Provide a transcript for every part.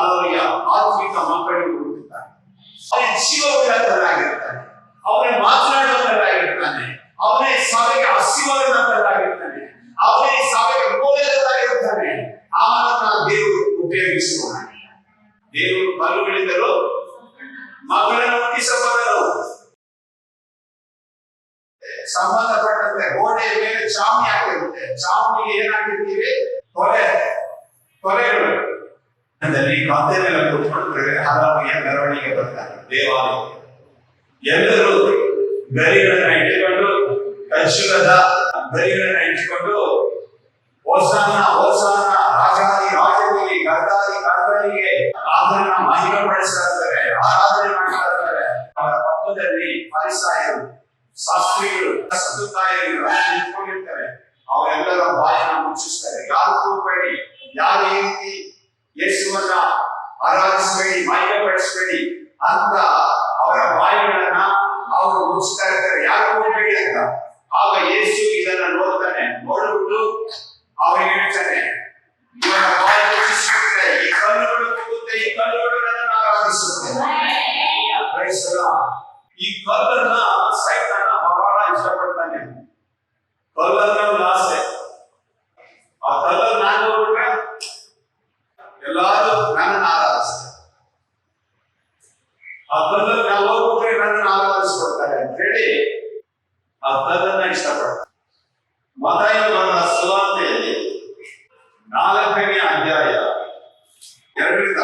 ಅವರಿಗೆ ಆತ್ಮಿಕ ಮಕ್ಕಳಿಗೆ ಹುಡುಕುತ್ತಾನೆ ಅವನ ಜೀವವಿಲ್ಲದರಾಗಿರ್ತಾನೆ ಅವನೇ ಮಾತನಾಡುವುದರಾಗಿರ್ತಾನೆ ಅವನೇ ಸಭೆಗೆ ಹಸಿವನ್ನದರಾಗಿರ್ತಾನೆ ಅವನೇ ಸಭೆಗೆ ಮೂಲೆಯದಾಗಿರ್ತಾನೆ ಅವನನ್ನ ದೇವರು ಉಪಯೋಗಿಸುವ ದೇವರು ಕಲ್ಲುಗಳಿಂದಲೂ ಮಕ್ಕಳನ್ನು ಹುಟ್ಟಿಸಬಲ್ಲರು. ಸಂಬಂಧಪಟ್ಟಂತೆ ಗೋಡೆಯ ಮೇಲೆ ಚಾವಣಿ ಹಾಕಿರುತ್ತೆ. ಚಾವಣಿಗೆ ಏನಾಕಿರ್ತೀವಿ ತೊಲೆ ತೊಲೆಗಳು ಅದರಲ್ಲಿ ಈ ಮೇಲೆ ಕೂತ್ಕೊಂಡ್ರೆ ಹಲವಾರು ಮೆರವಣಿಗೆ ಬರ್ತಾರೆ ದೇವಾಲಯ ಎಲ್ಲರೂ ಗರಿಗಳನ್ನ ಇಟ್ಟುಕೊಂಡು, ಕಚ್ಚುಗದ ಗರಿಗಳನ್ನ ಇಟ್ಟುಕೊಂಡು ಹೋಸಾನ ಹೋಸಾನ ರಾಜಾದಿ ರಾಜನಿಗೆ ಕರ್ತಾರಿ ಕರ್ತನಿಗೆ ಆದರನ್ನ ಮಹಿಮೆ ಮಾಡಿಸ್ತಾ ಇರ್ತಾರೆ ಆರಾಧನೆ ಮಾಡ್ತಾ ಇರ್ತಾರೆ ಅವರ ಪಕ್ಕದಲ್ಲಿ ಪರಿಸಾಯರು, ಶಾಸ್ತ್ರಿಗಳು ಸದುಕಾಯರು ನಿಂತ್ಕೊಂಡಿರ್ತಾರೆ ಅವರೆಲ್ಲರ ಬಾಯನ್ನ ಮುಚ್ಚಿಸ್ತಾರೆ. ಯಾರು ಕೂಡಬೇಡಿ ಯಾರು ಈ ರೀತಿ ಯೇಸುವನ್ನ ಆರಾಧಿಸಬೇಡಿ ಮಹಿಮೆ ಪಡಿಸಬೇಡಿ ಅಂತ ಅವರ ಬಾಯಿಗಳನ್ನ ಅವರು ಮುಚ್ಚಿಸ್ತಾ ಇರ್ತಾರೆ ಯಾರು ಕೂಗಬೇಡಿ ಅಂತ ಆಗ ಯೇಸು ಇದನ್ನ ನೋಡ್ತಾನೆ ನೋಡ್ಬಿಟ್ಟು ಅವರಿಗೆ ಹೇಳ್ತಾನೆ ಇವರ ಬಾಯಿ ಮುಚ್ಚಿಸ್ಬಿಟ್ರೆ ಈ ಕಲ್ಲುಗಳು ಕೂಗುತ್ತೆ ಈ ಕಲ್ಲುಗಳು ನನ್ನನ್ನು ಆರಾಧಿಸುತ್ತೆ Praise the Lord. ಈ ಕಲ್ಲನ್ನ ಸೈತಾನ ಬಹಳ ಇಷ್ಟಪಡ್ತಾನೆ ಕಲ್ಲನ್ನ ಒಂದು ಆಸೆ ಆ ಕಲ್ಲನ್ನು ನಾನು ಹೋಗ್ಬಿಟ್ರೆ ಎಲ್ಲಾರು ನನ್ನನ್ನು ಆರಾಧಿಸ್ತಾರೆ ಆ ನಾವು ಹೋಗ್ಬಿಟ್ರೆ ನನ್ನನ್ನು ಆರಾಧಿಸ್ಕೊಡ್ತಾರೆ ಅಂತ ಹೇಳಿ ಆ ಕಲ್ಲನ್ನ ಇಷ್ಟಪಡ್ತಾರೆ ಮತಾಯ ಸುವಾರ್ತೆಯಲ್ಲಿ ನಾಲ್ಕನೇ ಅಧ್ಯಾಯ ಎರಡರಿಂದ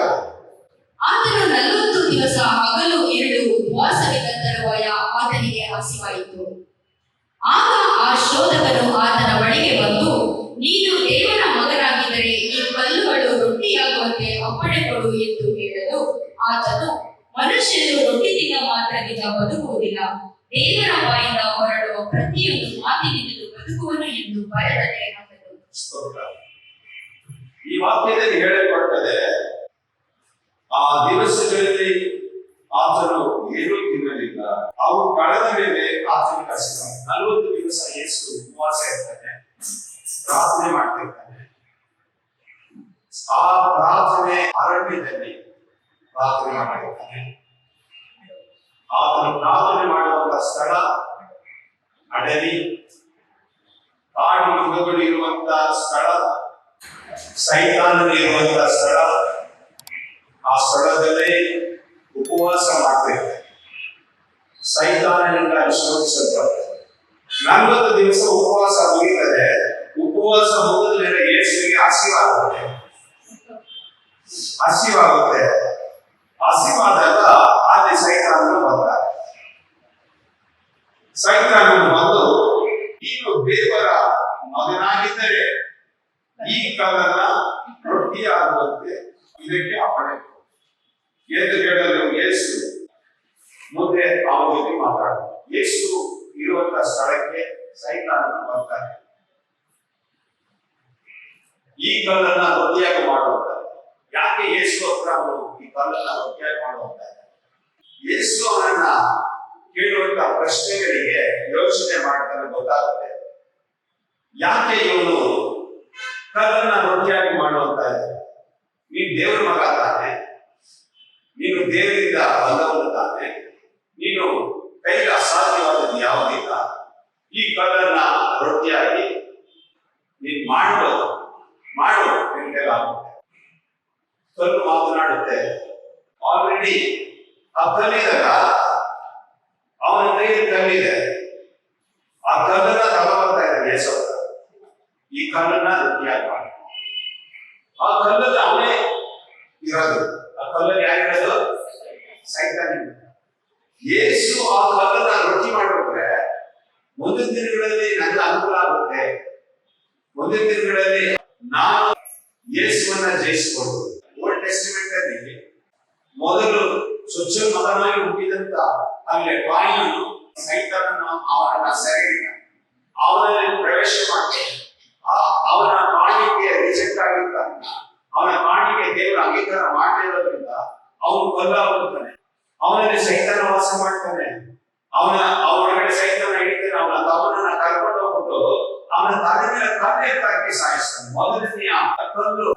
ಆತನು ನಲವತ್ತು ದಿವಸ ಹಗಲು ಎರಡು ಉಪವಾಸವಿದ್ದ ತರುವಾಯ ಆತನಿಗೆ ಹಸಿವಾಯಿತು. ಆಗ ಆ ಶೋಧಕನು ಆತನ ಬಳಿಗೆ ಬಂದು ಬದುಕುವುದಿಲ್ಲ. ದೇವರ ಬಾಯಿಂದ ಹೊರಡುವ ಪ್ರತಿಯೊಂದು ಮಾತಿನಿಂದಲೂ ಬದುಕುವನು ಎಂದು ಬರೆದರೆ ಸ್ತೋತ್ರ. ಈ ವಾಕ್ಯದಲ್ಲಿ ಹೇಳಲ್ಪಟ್ಟದೆ ಆ ದಿವಸಗಳಲ್ಲಿ ಆತನು ಏನೂ ತಿನ್ನಲಿಲ್ಲ. ಅವು ಕಳೆದ ಮೇಲೆ ಆತನ ಕಸಿದ ನಲವತ್ತು ದಿವಸ ಯೇಸು ಉಪವಾಸ ಇರ್ತಾನೆ ಪ್ರಾರ್ಥನೆ ಮಾಡ್ತಿರ್ತಾನೆ ಆ ಪ್ರಾರ್ಥನೆ ಅರಣ್ಯದಲ್ಲಿ ಪ್ರಾರ್ಥನೆ ಮಾಡಿರ್ತಾನೆ ಆತನು ಪ್ರಾರ್ಥನೆ ಮಾಡುವಂತ ಸ್ಥಳ ಅಡವಿ ಕಾಡು ಮೃಗಗಳು ಇರುವಂತ ಸ್ಥಳ ಸೈತಾನರು ಇರುವಂತ ಸ್ಥಳ ಆ ಸ್ಥಳದಲ್ಲೇ ಉಪವಾಸ ಮಾಡ್ತಿರ್ತಾರೆ ಸೈತಾನನಿಂದ ಶೋಧಿಸಲ್ಪಡ್ತಾರೆ ನಲವತ್ತು ದಿವಸ ಉಪವಾಸ ಮುಗಿದರೆ ಉಪವಾಸ ಮುಗಿದ ಮೇಲೆ ಯೇಸುವಿಗೆ ಹಸಿವಾಗುತ್ತೆ ಹಸಿವಾಗುತ್ತೆ ಹಸಿವಾದಾಗ ಅಲ್ಲಿ ಸೈತಾನನು ಬರ್ತಾರೆ ಸೈತಾನನು ಬಂದು ನೀನು ದೇವರ ಮಗನಾಗಿದ್ದರೆ ಈ ಕಲ್ಲನ್ನ ರೊಟ್ಟಿಯಾಗುವಂತೆ ಇದಕ್ಕೆ ಅಪ್ಪಣೆ. ಎಂದು ಹೇಳಲು ಯೇಸು ಮುಂದೆ ಅವರಲ್ಲಿ ಮಾತಾಡ ಯೇಸು ಇರುವಂತ ಸ್ಥಳಕ್ಕೆ ಸೈತಾನನು ಬರ್ತಾನೆ. ಈ ಕಲ್ಲನ್ನ ರೊಟ್ಟಿಯಾಗಿ ಮಾಡುವಂತ. ಯಾಕೆ ಯೇಸು ಹತ್ರ ಅವರು ಈ ಕಲ್ಲನ್ನ ರೊಟ್ಟಿಯಾಗಿ ಮಾಡುವಂತ? ಯೇಸು ಅವರನ್ನ ಕೇಳುವಂತ ಪ್ರಶ್ನೆಗಳಿಗೆ ಯೋಚನೆ ಮಾಡ್ತಾನೆ ಗೊತ್ತಾಗುತ್ತೆ. ಯಾಕೆ ಇವನು ಕಲ್ಲನ್ನ ರೊಟ್ಟಿಯಾಗಿ ಮಾಡುವಂತ ನೀನು ದೇವರ ಮಗ ತಾನೆ. ನೀನು ದೇವರಿಂದ ಬಂದವನು ತಾನೆ. ನೀನು ಕೈಗೆ ಅಸಾಧ್ಯವಾದದ್ದು ಯಾವುದಿಲ್ಲ ಈ ಕಲ್ಲನ್ನ ರೊಟ್ಟಿಯಾಗಿ ನೀನ್ ಮಾಡೋ ಮಾಡು ಆಗುತ್ತೆ. ಕಲ್ಲು ಮಾತನಾಡುತ್ತೆ. ಆಲ್ರೆಡಿ ಆ ಅವನ ಕೈಯಲ್ಲಿ ಕಲ್ಲಿದೆ. ಆ ಕಲ್ಲನ್ನ ತಗೊಂಡ್ತಾ ಇದ್ದಾನೆ ಯೇಸು. ಈ ಕಲ್ಲನ್ನ ರೊಟ್ಟಿಯಾಗಿ ಮಾಡಿ. ಆ ಕಲ್ಲಲ್ಲಿ ಅವನೇ ಇರೋದು. ಆ ಕಲ್ಲಲ್ಲಿ ಯಾರಿರೋದು ಸೈತಾನ ಯೇಸು ಆ ಕಲ್ಲನ್ನ ರೊಟ್ಟಿ ಮಾಡಿಬಿಟ್ರೆ ಮುಂದಿನ ದಿನಗಳಲ್ಲಿ ನನಗೆ ಅನುಕೂಲ ಆಗುತ್ತೆ. ಮುಂದಿನ ದಿನಗಳಲ್ಲಿ ನಾನು ಯೇಸುವನ್ನ ಜಯಿಸಿಕೊಂಡು ಓಲ್ಡ್ ಟೆಸ್ಟಿಮೆಂಟ್ ಅಲ್ಲಿ ಮೊದಲು ಸ್ವಚ್ಛ ಮಗನಾಗಿ ಹುಟ್ಟಿದಂತ ಅಲ್ಲಿ ಕಾಯಿನನ್ನು ಸೈತಾನನ್ನು ಅವರನ್ನ ಸೆರೆಹಿಡಿದ ಅವನಲ್ಲಿ ಪ್ರವೇಶ ಮಾಡ್ತಾನೆ. ಆ ಅವನ ಕಾಣಿಕೆ ರಿಜೆಕ್ಟ್ ಆಗಿರ್ತಾನೆ ಅವನ ಮಾಣಿಕೆ ದೇವರ ಅಂಗೀಕಾರ ಮಾಡಿರೋದ್ರಿಂದ ಅವನು ಕೊಲ್ಲಾಗುತ್ತಾನೆ ಅವನಲ್ಲಿ ಸೈತಾನ ವಾಸ ಮಾಡ್ತಾನೆ. ಅವನ ಅವನೊಳಗಡೆ ಸೈತಾನ ಹಿಡಿತಾನೆ. ಅವನ ತವನನ್ನ ಕರ್ಕೊಂಡು ಹೋಗ್ಬಿಟ್ಟು ಅವನ ತಲೆ ಮೇಲೆ ಕಲ್ಲು ಎತ್ತಾಕಿ ಸಾಯಿಸ್ತಾನೆ. ಮೊದಲನೆಯ ಕಲ್ಲು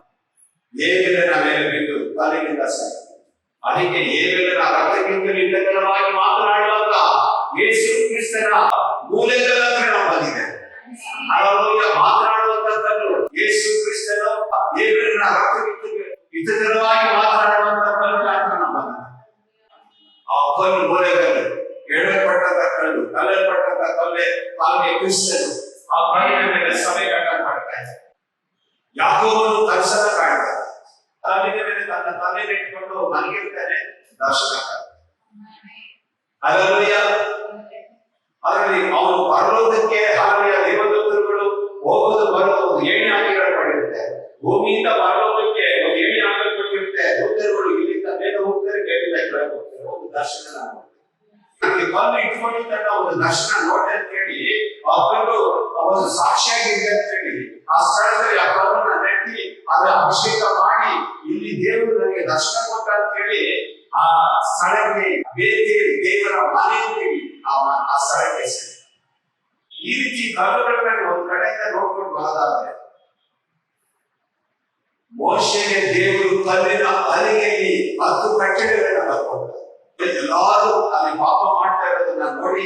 ಏಬೇಲನ ಮೇಲೆ ಬಿದ್ದು ತಲೆಯಿಂದ ಸಾಯಿತು ಅದಕ್ಕೆ ಏಬೇಲನ ರಕ್ತಕ್ಕಿಂತಲೂ ಇಲ್ಲಕರವಾಗಿ ಮಾತನಾಡುವಾಗ ಯೇಸು ಕ್ರಿಸ್ತನ ಮೂಲೆಗಳ ಹತ್ರ ಬಂದಿದೆ. ಬಂದಿದ್ದೇವೆ ಹಲವಾರು ಮಾತನಾಡುವಂತ ಕಲ್ಲು ಯೇಸು ಕ್ರಿಸ್ತನು ಏಬೇಲನ ರಕ್ತಕ್ಕಿಂತ ಹಿತಕರವಾಗಿ ಮಾತನಾಡುವಂತ ಕಲ್ಲು ಹತ್ರ ನಾವು ಬಂದಿದ್ದೇವೆ ಆ ಕಲ್ಲು ಮೂಲೆಗಲ್ಲು ಎಡಪಟ್ಟಂತ ಕಲ್ಲು ಕಲ್ಲಲ್ಪಟ್ಟಂತ ಕಲ್ಲೆ ಕಾಲಿಗೆ ಕ್ರಿಸ್ತನು ಆ ಕಲ್ಲಿನ ಮೇಲೆ ಸಭೆ ಕಟ್ಟಲ್ಪಡ್ತಾ ಇದೆ ಯಾಕೋಬನು ದರ್ಶನ ಕಾಣ್ತಾನೆ ಕಲ್ಲಿನ ಮೇಲೆ ತನ್ನ ತಲೆ ಇಟ್ಕೊಂಡು ಮಲಗಿರ್ತಾನೆ ದರ್ಶನ ಕಾಣ್ತಾನೆ ಅಲ್ಲೂಯ್ಯ ಅದರಲ್ಲಿ ಅವನು ಪರಲೋಕಕ್ಕೆ, ಹಾಗೆಯ ದೇವದೂತರುಗಳು ಹೋಗೋದು, ಬರೋದು ಒಂದು ಏಣಿ ಹಾಕಿಗಳು ಪಡೆಯುತ್ತೆ ಭೂಮಿಯಿಂದ ಪರಲೋಕಕ್ಕೆ ಒಂದು ಏಣಿ ಹಾಕಲ್ಪಟ್ಟಿರುತ್ತೆ ದೂತರುಗಳು ಇಲ್ಲಿಂದ ಮೇಲೆ ಹೋಗ್ತಾರೆ ಕೆಳಗಿಂದ ಕೆಳಗೆ ಒಂದು ದರ್ಶನ ನಾನು ನನಗೆ ಬಂದು ಇಟ್ಕೊಂಡಿದ್ದ ಒಂದು ದರ್ಶನ ನೋಡ್ದೆ ಅಂತ ಹೇಳಿ, ಆ ಅವನು ಒಂದು ಸಾಕ್ಷಿಯಾಗಿದೆ ಅಂತ ಹೇಳಿ, ಆ ಸ್ಥಳದಲ್ಲಿ ಆ ನೆಟ್ಟಿ, ಅದರ ಅಭಿಷೇಕ ಮಾಡಿ, ಇಲ್ಲಿ ದೇವರು ನನಗೆ ದರ್ಶನ ಕೊಟ್ಟ ಅಂತ ಹೇಳಿ, ಆ ಸ್ಥಳಕ್ಕೆ ಬೇರೆ ದೇವರ ಮನೆ ಆ ಈ ರೀತಿ ಕಲ್ಲುಗಳನ್ನ ಒಂದ್ ಕಡೆಯಿಂದ ನೋಡ್ಕೊಂಡು ಬರೋದಾದ್ರೆ ಮೋಶೆಗೆ ದೇವರು ಕಲ್ಲಿನ ಅಲೆಯಲ್ಲಿ ಹತ್ತು ಕಟ್ಟಡಗಳನ್ನ ಬರ್ಕೊಂಡ ಎಲ್ಲಾರು ಅಲ್ಲಿ ಪಾಪ ಮಾಡ್ತಾ ಇರೋದನ್ನ ನೋಡಿ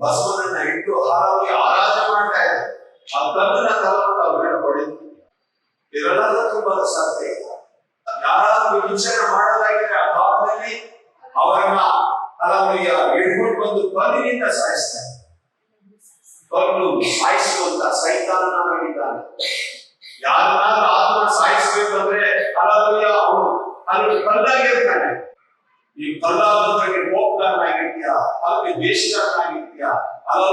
ಬಸವನನ್ನ ಇಟ್ಟು ಹಾರಾಗಿ ಆರಾಧನೆ ಮಾಡ್ತಾ ಇದ್ದಾರೆ. ಆ ಕಲ್ಲನ್ನ ತಗೊಂಡು ಅವ್ರು ಹೊಡೆದು ಇದೆಲ್ಲ ತುಂಬಾ ಸಾಧ್ಯ ಇಲ್ಲ ಯಾರಾದ್ರೂ ವಿಚಾರ ಮಾಡಲಾಗಿದೆ ಆ ಭಾಗದಲ್ಲಿ ಅವರನ್ನ ಅಲವರಿಗೆ ಬಂದು ಕಲ್ಲಿನಿಂದ ಸಾಯಿಸ್ತಾರೆ. ಕಲ್ಲು ಸಾಯಿಸುವಂತ ಸೈತಾನನ ಮಾಡಿದ್ದಾನೆ ಯಾರನ್ನಾದ್ರೂ ಆತ್ಮ ಸಾಯಿಸಬೇಕಂದ್ರೆ ಅಲ್ಲ ಅವನು ಅಲ್ಲಿ ಕಲ್ಲಾಗಿರ್ತಾನೆ ಈ ಕಲ್ಲಾದ್ರೆ ಕೋಪಗಾರನಾಗಿರ್ತೀಯ ಅಲ್ಲಿ ದೇಶಗಾರನಾಗಿರ್ತೀಯ ಅಲ್ಲ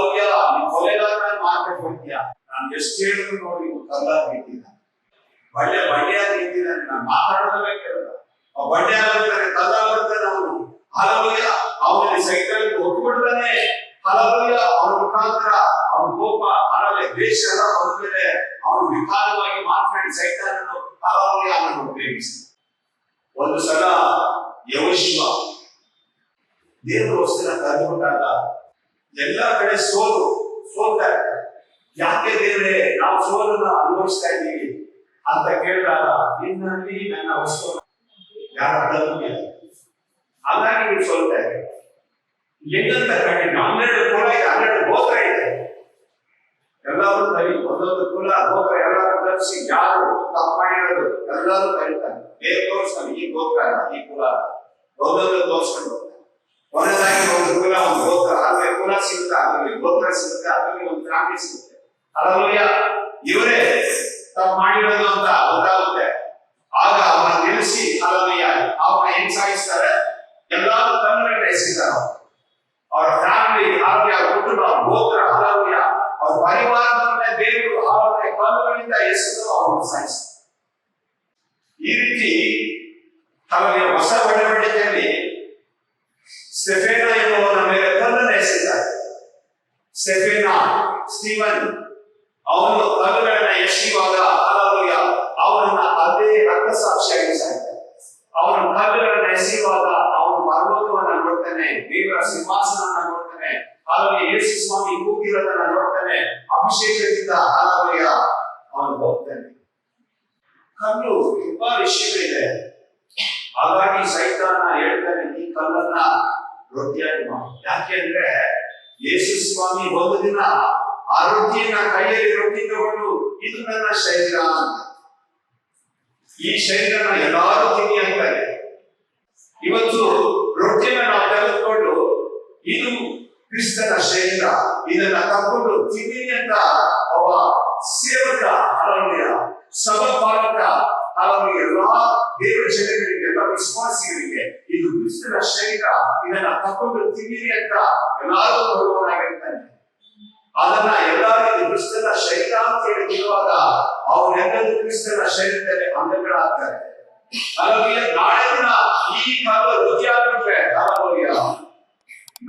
ನೀವು ಕೊಲೆಗಾರನಾಗಿ ಮಾರ್ಕೆಟ್ ಕೊಡ್ತೀಯಾ ನಾನು ಎಷ್ಟು ಹೇಳಿದ್ರು ನೋಡಿ ಇವ್ನು ಕಲ್ಲಾಗಿರ್ತೀಯ ಒಳ್ಳೆ ಬಳ್ಳಿಯಾಗಿ ನಿಂತಿದ್ದಾನೆ ನಾನು ಮಾತಾಡೋದೇ ಕೇಳಲ್ಲ. ಬರ್ತಾರೆ ಕಲ್ಲಾಗಿರ್ತಾನೆ ಅವನು. ಹಲವಯ್ಯ, ಅವನಲ್ಲಿ ಸೈಕಲ್ ಒಟ್ಬಿಡ್ತಾನೆ ಹಲವಯ್ಯ ಅವನ ಮುಖಾಂತರ ಅವನ ಕೋಪ ಹಲವೆ ದ್ವೇಷ ಎಲ್ಲ ಬಂದ್ಮೇಲೆ ಅವನು ವಿಕಾರವಾಗಿ ಮಾತನಾಡಿ ಸೈತಾನನ್ನು ಹಲವಯ್ಯ ಅವನನ್ನು ಉಪಯೋಗಿಸ್ತಾನೆ ಒಂದು ಸಲ ಯವಶಿವ ದೇವರ ವಸ್ತುನ ಕರೆದುಕೊಂಡಾಗ ಎಲ್ಲ ಕಡೆ ಸೋಲು, ಸೋಲ್ತಾ ಇರ್ತಾರೆ ಯಾಕೆ ದೇವರೇ, ನಾವು ಸೋಲನ್ನ ಅನುಭವಿಸ್ತಾ ಇದ್ದೀವಿ ಅಂತ ಕೇಳಿದಾಗ, ನಿನ್ನಲ್ಲಿ ನನ್ನ ವಸ್ತು ಯಾರ ಅಡ್ಡಲ್ಲ ಹಾಗಾಗಿ ನೀವು ಸೋಲ್ತಾ ಇದ್ದೀವಿ ಹೆಂಗಂತ ಕಂಡು ಹನ್ನೆರಡು ಕುಲ ಇದೆ, ಹನ್ನೆರಡು ಗೋತ್ರ ಇದೆ. ಎಲ್ಲರೂ ಕಲಿ ಒಂದೊಂದು ಕುಲ, ಗೋತ್ರ ಎಲ್ಲರೂ ಕಲಿಸಿ ಯಾರು ತಪ್ಪು ಮಾಡಿರೋದು ಎಲ್ಲರೂ ಕಲಿತಾರೆ ಬೇರೆ ತೋರಿಸ್ತಾನೆ ಈ ಗೋತ್ರ ಈ ಕುಲ. ಒಂದೊಂದು ತೋರಿಸ್ಕೊಂಡು ಹೋಗ್ತಾನೆ ಕೊನೆಯದಾಗಿ ಒಂದು ಕುಲ, ಒಂದು ಗೋತ್ರ ಹಾಗೆ ಕುಲ ಸಿಗುತ್ತೆ ಅದ್ರಲ್ಲಿ ಗೋತ್ರ ಸಿಗುತ್ತೆ ಅದ್ರಲ್ಲಿ ಒಂದು ಕ್ರಾಂತಿ ಸಿಗುತ್ತೆ. ಅಲ್ಲೂಯ್ಯ ಇವರೇ ತಾವು ಮಾಡಿರೋದು ಅಂತ ಗೊತ್ತಾಗುತ್ತೆ. ಆಗ ಅವನ ನಿಲ್ಲಿಸಿ ಅಲ್ಲೂಯ್ಯ ಅವನ ಹೆಂಗ್ ಸಾಗಿಸ್ತಾರೆ ಎಲ್ಲಾರು ಕಣ್ಣುಗಳನ್ನ ಎಸಿತಾರೆ ಅವ್ರು. ಫ್ಯಾಮಿಲಿ ಹಾಗೆ ಕುಟುಂಬ ಗೋತ್ರ ಹಲವ್ಯ ಅವ್ರ ಪರಿವಾರದವರನ್ನ ದೇವರು ಅವರ ಕಲ್ಲುಗಳಿಂದ ಎಸೆದು ಅವರನ್ನು ಸಾಯಿಸ್ತಾರೆ ಈ ರೀತಿ ತಮಗೆ ಹೊಸ ಒಡಂಬಡಿಕೆಯಲ್ಲಿ ಎನ್ನುವನ ಮೇಲೆ ಕಲ್ಲನ್ನು ಎಸೆದಿದ್ದಾರೆ ಸ್ಟೀವನ್, ಅವನು ಕಲ್ಲುಗಳನ್ನ ಎಸೆಯುವಾಗ ಹಲವ್ಯ ಅವನನ್ನ ಅದೇ ರಕ್ತಸಾಕ್ಷಿಯಾಗಿ ಸಾಯ್ತಾರೆ ಅವನು ಕಲ್ಲುಗಳನ್ನ ಎಸೆಯುವಾಗ ಅವನು ಪರಲೋಕವನ್ನ ನೋಡ್ತಾನೆ ದೇವರ ಸಿಂಹಾಸನ ನೋಡ್ತಾನೆ ಹಾಗೆ ಯೇಸು ಸ್ವಾಮಿ ಕೂಗಿರೋದನ್ನ ನೋಡ್ತಾನೆ ಅಭಿಷೇಕದಿಂದ ಹಾಲವಯ್ಯ ಅವನು ಹೋಗ್ತಾನೆ ಕಲ್ಲು ತುಂಬಾ ವಿಷಯಗಳಿದೆ ಹಾಗಾಗಿ ಸೈತಾನ ಹೇಳ್ತಾನೆ ಈ ಕಲ್ಲನ್ನ ರೊಟ್ಟಿಯಾಗಿ ಮಾಡಿ ಯಾಕೆ ಅಂದ್ರೆ ಯೇಸು ಸ್ವಾಮಿ ಒಂದು ದಿನ ಆ ರೊಟ್ಟಿಯನ್ನ ಕೈಯಲ್ಲಿ ರೊಟ್ಟಿ ತಗೊಂಡು ಇದು ನನ್ನ ಶರೀರ ಅಂತ. ಈ ಶರೀರನ ಎಲ್ಲಾರು ತಿನ್ನಿ ಅಂತಾರೆ. ಇವತ್ತು ರೊಟ್ಟಿಯನ್ನ ನಾವು ತೆಗೆದುಕೊಂಡು, ಇದು ಕ್ರಿಸ್ತನ ಶರೀರ. ಇದನ್ನ ತಕೊಂಡು ತಿನ್ನಿ ಅಂತ ಅವ ಸೇವಕ, ಅರಣ್ಯ, ಸಭಪಾಲಕ ಹಲವು ಎಲ್ಲಾ ದೇವ ಜನಗಳಿಗೆ ಎಲ್ಲ ವಿಶ್ವಾಸಿಗಳಿಗೆ, ಇದು ಕ್ರಿಸ್ತನ ಶರೀರ. ಇದನ್ನ ತಕೊಂಡು ತಿನ್ನಿರಿ ಅಂತ ಎಲ್ಲಾರು ಬರುವವನಾಗಿರ್ತಾನೆ ಅದನ್ನ ಎಲ್ಲರೂ ಕ್ರಿಸ್ತನ ಶರೀರ ಅಂತ ಹೇಳಿ ತಿನ್ನುವಾಗ ಅವರೆಲ್ಲರೂ ಕ್ರಿಸ್ತನ ಶರೀರದಲ್ಲಿ ಅಂಗಗಳಾಗ್ತಾರೆ. ಹಾಗಾಗಿ ನಾಳೆ ದಿನ ಈ ಕಾಲ ರುಚಿ ಆಗ್ಬಿಟ್ರೆ ಹಾಲೋಯ್ಯ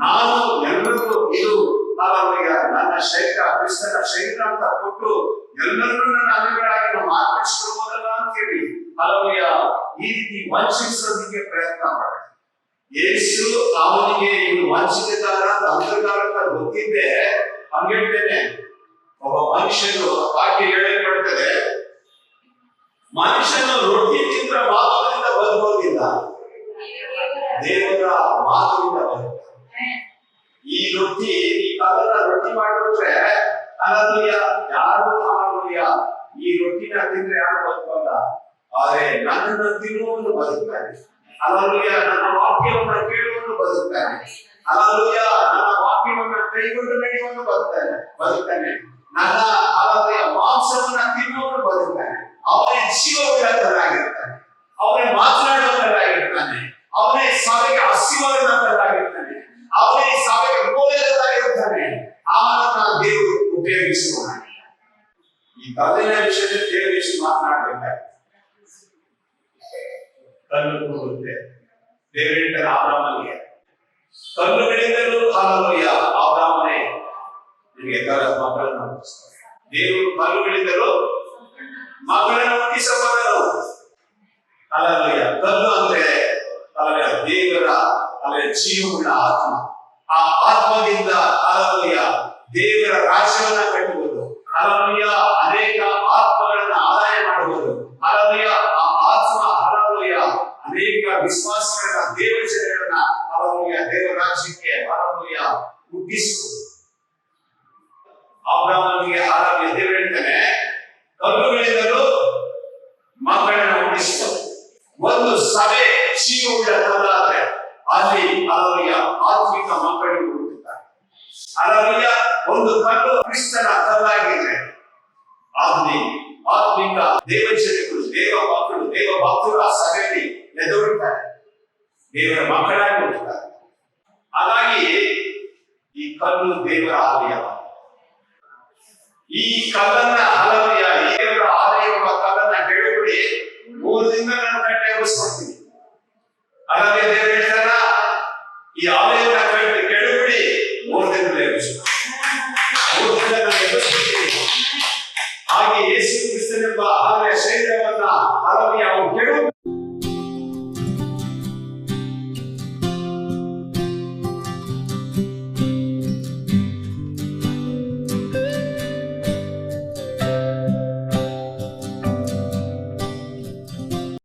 ನಾನು ಎಲ್ಲರಿಗೂ ಇದು ಹಾಲೋಯ್ಯ ನನ್ನ ಶರೀರ, ಕ್ರಿಸ್ತನ ಶರೀರ ಅಂತ ಕೊಟ್ಟು ಎಲ್ಲರೂ ನನ್ನ ಅಂಗಗಳಾಗಿ ನಾವು ಅಂತ ಹೇಳಿ ಹಾಲೋಯ್ಯ ಈ ರೀತಿ ವಂಚಿಸೋದಕ್ಕೆ ಪ್ರಯತ್ನ ಮಾಡಿ ಯೇಸು ಅವನಿಗೆ ಇವನು ವಂಚಿತಗಾರ ತಂತ್ರಗಾರ ಗೊತ್ತಿದ್ದೆ ಹಂಗೇಳ್ತೇನೆ ಒಬ್ಬ ಮನುಷ್ಯನು ಆಕೆ ಹೇಳಲ್ಪಡ್ತದೆ, ಮನುಷ್ಯನು ರೊಟ್ಟಿ ಚಿತ್ರ ಮಾತುಗಳಿಂದ ಬದುಕೋದಿಲ್ಲ ದೇವರ ಮಾತಿನಿಂದ ಬದುಕ ಈ ರೊಟ್ಟಿ, ಈ ಕಾಲದ ರೊಟ್ಟಿ ಮಾಡಿಬಿಟ್ರೆ ಅಲ್ಲೂಯ ಯಾರು ಅಲ್ಲೂಯ ಈ ರೊಟ್ಟಿನ ತಿಂದ್ರೆ ಯಾರು ಬದುಕಲ್ಲ ಆದ್ರೆ ನನ್ನನ್ನು ತಿನ್ನುವನು ಬದುಕ್ತಾನೆ ಅಲ್ಲೂಯ ನನ್ನ ವಾಕ್ಯವನ್ನು ಕೇಳುವನು ಬದುಕ್ತಾನೆ ಅಲ್ಲೂಯ ನನ್ನ ವಾಕ್ಯವನ್ನು ಕೈಗೊಂಡು ನಡೆಯುವನು ಬದುಕ್ತಾನೆ ಬದುಕ್ತಾನೆ ನನ್ನ ಅಲ್ಲೂಯ ಮಾಂಸವನ್ನ ತಿನ್ನುವನು ಬದುಕ್ತಾನೆ ಅವನೇ ಜೀವವಿಲ್ಲದನಾಗಿರ್ತಾನೆ ಅವನೇ ಮಾತನಾಡುವವನಾಗಿರ್ತಾನೆ ಅವನೇ ಸಭೆಗೆ ಹಸಿವನಾಗಿರ್ತಾನೆ ಅವನೇ ಸಭೆಗೆ ಮೂಲೆಯದಾಗಿರ್ತಾನೆ ಅವನನ್ನ ದೇವರು ಉಪಯೋಗಿಸುವ ಈ ಕಲ್ಲಿನ ವಿಷಯದಲ್ಲಿ ದೇವರು ಎಷ್ಟು ಮಾತನಾಡಬೇಕಾಗಿದೆ ಕಲ್ಲು ಕೊಡುತ್ತೆ ದೇವರು ಹೇಳ್ತಾರೆ ಆಬ್ರಾಮನಿಗೆ ಕಲ್ಲುಗಳಿಂದಲೂ ಹಾಲಲೋಯ ಆಬ್ರಾಮನೇ ನಿಮಗೆ ತರ ಹುಟ್ಟಿಸ್ತಾರೆ ದೇವರು ಕಲ್ಲುಗಳಿಂದಲೂ ಮಕ್ಕಳನ್ನು ಹುಟ್ಟಿಸಬಲ್ಲರು ಅಲ್ಲಲ್ಲಯ್ಯ ಕಲ್ಲು ಅಂದ್ರೆ ಅಲ್ಲ ದೇವರ ಅಲ್ಲ ಜೀವವುಳ್ಳ ಆತ್ಮ. ಆ ಆತ್ಮದಿಂದ ಅಲ್ಲಲ್ಲಯ್ಯ ದೇವರ ರಾಜ್ಯವನ್ನ ಕಟ್ಟುವುದು ಅಲ್ಲಲ್ಲಯ್ಯ ಅನೇಕ ಆತ್ಮಗಳನ್ನ ಆದಾಯ ಮಾಡುವುದು. ಅಲ್ಲಲ್ಲಯ್ಯ ಆ ಆತ್ಮ ಅಲ್ಲಲ್ಲಯ್ಯ ಅನೇಕ ವಿಶ್ವಾಸಗಳನ್ನ ದೇವರ ಜನಗಳನ್ನ ಅಲ್ಲಲ್ಲಯ್ಯ ದೇವರ ರಾಜ್ಯಕ್ಕೆ ಅಲ್ಲಲ್ಲಯ್ಯ ಹುಟ್ಟಿಸುವುದು ಅಬ್ರಾಹ್ಮನಿಗೆ ಹಾಗಾಗಿ ದೇವರು ಕಲ್ಲುಗಳಿಂದಲೂ ಮಕ್ಕಳನ್ನ ಹುಟ್ಟಿಸುತ್ತದೆ ಒಂದು ಸಭೆ ಜೀವವುಳ್ಳ ತಂದಾದ್ರೆ ಅಲ್ಲಿ ಅವರಿಗೆ ಆತ್ಮಿಕ ಮಕ್ಕಳು ಹುಟ್ಟುತ್ತಾರೆ ಅಲರಿಯ ಒಂದು ಕಲ್ಲು ಕ್ರಿಸ್ತನ ಕಲ್ಲಾಗಿದ್ರೆ ಅಲ್ಲಿ ಆತ್ಮಿಕ ದೇವಚನೆಗಳು ದೇವ ಮಕ್ಕಳು ದೇವ ಭಕ್ತರು ಸಭೆಯಲ್ಲಿ ಹೆದರುತ್ತಾರೆ ದೇವರ ಮಕ್ಕಳಾಗಿ ಹುಟ್ಟುತ್ತಾರೆ ಹಾಗಾಗಿ ಈ ಕಲ್ಲು ದೇವರ ಆಲಯ ಈ ಕಲ್ಲನ್ನ ಹಲವೆಯ ದೇವರ ಆಲಯ ಕಲ್ಲನ್ನ ಕೆಳಗಡೆ ಮೂರು ತಿಂಗಳ ಗಂಟೆ ಎಬ್ಬಿಸ್ಕೊಡ್ತೀವಿ ಅಲ್ಲದೆ ದೇವರ